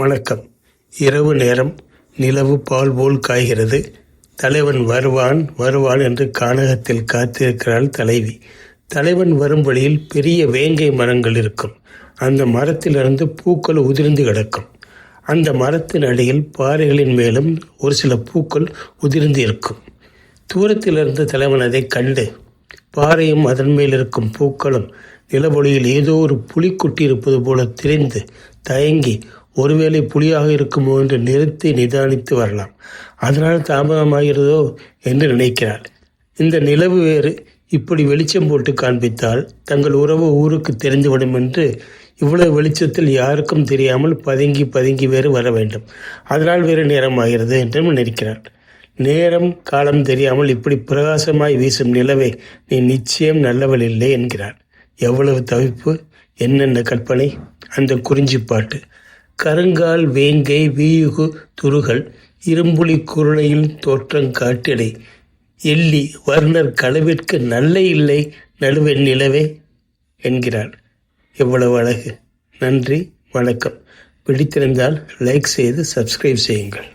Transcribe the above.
வணக்கம். இரவு நேரம் நிலவு பால் போல் காய்கிறது. தலைவன் வருவான் வருவான் என்று கானகத்தில் காத்திருக்கிறாள் தலைவி. தலைவன் வரும் வழியில் பெரிய வேங்கை மரங்கள் இருக்கும். அந்த மரத்திலிருந்து பூக்கள் உதிர்ந்து கிடக்கும். அந்த மரத்தின் அடியில் பாறைகளின் மேலும் ஒரு சில பூக்கள் உதிர்ந்து இருக்கும். தூரத்திலிருந்து தலைவன் அதை கண்டு பாறையும் அதன் மேல் இருக்கும் பூக்களும் நிலவொளியில் ஏதோ ஒரு புலி இருப்பது போல தெரிந்து தயங்கி ஒருவேளை புலியாக இருக்குமோ? என்று நிறுத்தி நிதானித்து வரலாம். அதனால் தாமதமாகிறதோ? என்று நினைக்கிறார் இந்த நிலவு வேறு இப்படி வெளிச்சம் போட்டு காண்பித்தால் தங்கள் உறவு ஊருக்கு தெரிந்துவிடும் என்று இவ்வளவு வெளிச்சத்தில் யாருக்கும் தெரியாமல் பதுங்கி பதுங்கி வேறு வர வேண்டும். அதனால் வேறு நேரமாகிறது என்றும் நினைக்கிறார் நேரம் காலம் தெரியாமல் இப்படி பிரகாசமாய் வீசும் நிலவை நீ நிச்சயம் நல்லவள் இல்லை என்கிறார். எவ்வளவு தவிப்பு என்னென்ன கற்பனை? அந்த குறிஞ்சி பாட்டு. கருங்கால் வேங்கை வீயுகு துருகள் இரும்புலி குருணையில் தோற்றம் காட்டிடை. எள்ளி வர்ணர் களவிற்கு நல்ல இல்லை நடுவெண் நிலவே என்கிறார். எவ்வளவு அழகு. நன்றி வணக்கம். பிடித்திருந்தால் லைக் செய்து சப்ஸ்கிரைப் செய்யுங்கள்.